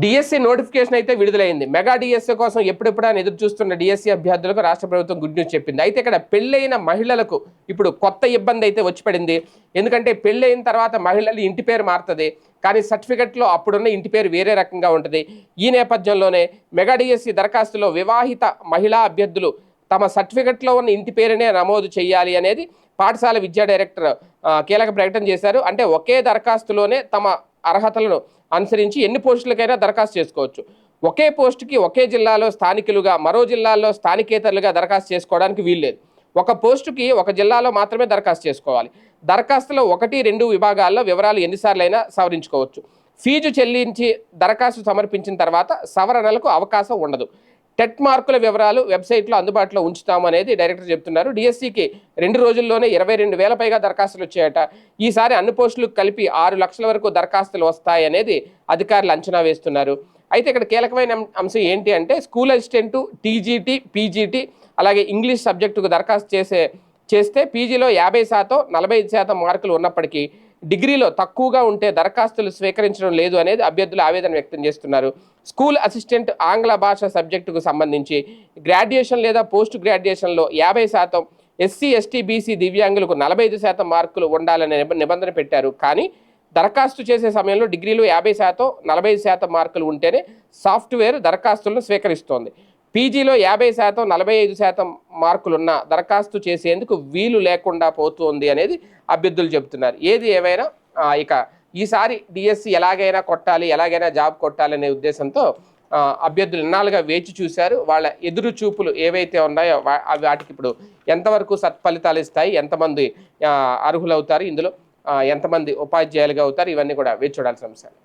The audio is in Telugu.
డిఎస్సి నోటిఫికేషన్ అయితే విడుదలైంది. మెగా డిఎస్సీ కోసం ఎప్పుడెప్పుడు అని ఎదురు చూస్తున్న డిఎస్సీ అభ్యర్థులకు రాష్ట్ర ప్రభుత్వం గుడ్ న్యూస్ చెప్పింది. అయితే ఇక్కడ పెళ్ళైన మహిళలకు ఇప్పుడు కొత్త ఇబ్బంది అయితే వచ్చి పడింది. ఎందుకంటే పెళ్ళైన తర్వాత మహిళలు ఇంటి పేరు మారుతుంది. కానీ సర్టిఫికెట్లో అప్పుడున్న ఇంటి పేరు వేరే రకంగా ఉంటుంది. ఈ నేపథ్యంలోనే మెగా డిఎస్సీ దరఖాస్తులో వివాహిత మహిళా అభ్యర్థులు తమ సర్టిఫికెట్లో ఉన్న ఇంటి పేరునే నమోదు చేయాలి అనేది పాఠశాల విద్యా డైరెక్టర్ కీలక ప్రకటన చేశారు. అంటే ఒకే దరఖాస్తులోనే తమ అర్హతలను అనుసరించి ఎన్ని పోస్టులకైనా దరఖాస్తు చేసుకోవచ్చు. ఒకే పోస్టుకి ఒకే జిల్లాలో స్థానికులుగా మరో జిల్లాలో స్థానికేతరులుగా దరఖాస్తు చేసుకోవడానికి వీల్లేదు ఒక పోస్టుకి ఒక జిల్లాలో మాత్రమే దరఖాస్తు చేసుకోవాలి. దరఖాస్తులో ఒకటి రెండు విభాగాల్లో వివరాలు ఎన్నిసార్లైనా సవరించుకోవచ్చు. ఫీజు చెల్లించి దరఖాస్తు సమర్పించిన తర్వాత సవరణలకు అవకాశం ఉండదు. టెట్ మార్కుల వివరాలు వెబ్సైట్లో అందుబాటులో ఉంచుతాము అనేది డైరెక్టర్ చెప్తున్నారు. డిఎస్సికి రెండు రోజుల్లోనే ఇరవై రెండు వేల పైగా దరఖాస్తులు వచ్చాయట. ఈసారి అన్ని పోస్టులు కలిపి ఆరు లక్షల వరకు దరఖాస్తులు వస్తాయి అనేది అధికారులు అంచనా వేస్తున్నారు. అయితే ఇక్కడ కీలకమైన అంశం ఏంటి అంటే స్కూల్ అసిస్టెంట్ టీజీటీ పీజీటీ అలాగే ఇంగ్లీష్ సబ్జెక్టుకు దరఖాస్తు చేసే చేస్తే పీజీలో యాభై శాతం నలభై ఐదు శాతం మార్కులు ఉన్నప్పటికీ డిగ్రీలో తక్కువగా ఉంటే దరఖాస్తులు స్వీకరించడం లేదు అనేది అభ్యర్థులు ఆవేదన వ్యక్తం చేస్తున్నారు. స్కూల్ అసిస్టెంట్ ఆంగ్ల భాష సబ్జెక్టుకు సంబంధించి గ్రాడ్యుయేషన్ లేదా పోస్ట్ గ్రాడ్యుయేషన్లో యాభై శాతం ఎస్సీ ఎస్టీ బీసీ దివ్యాంగులకు నలభై ఐదు శాతం మార్కులు ఉండాలనే నిబంధన పెట్టారు. కానీ దరఖాస్తు చేసే సమయంలో డిగ్రీలో యాభై శాతం నలభై శాతం మార్కులు ఉంటేనే సాఫ్ట్వేర్ దరఖాస్తులను స్వీకరిస్తోంది. పీజీలో యాభై శాతం నలభై ఐదు శాతం మార్కులున్న దరఖాస్తు చేసేందుకు వీలు లేకుండా పోతుంది అనేది అభ్యర్థులు చెబుతున్నారు. ఏది ఏమైనా ఇక ఈసారి డిఎస్సి ఎలాగైనా కొట్టాలి ఎలాగైనా జాబ్ కొట్టాలనే ఉద్దేశంతో అభ్యర్థులు ఇన్నాళ్ళుగా వేచి చూశారు. వాళ్ళ ఎదురు చూపులు ఏవైతే ఉన్నాయో అవి వాటికి ఇప్పుడు ఎంతవరకు సత్ఫలితాలు ఇస్తాయి ఎంతమంది అర్హులవుతారు ఇందులో ఎంతమంది ఉపాధ్యాయులుగా అవుతారు ఇవన్నీ కూడా వేచి చూడాల్సిన అంశాలు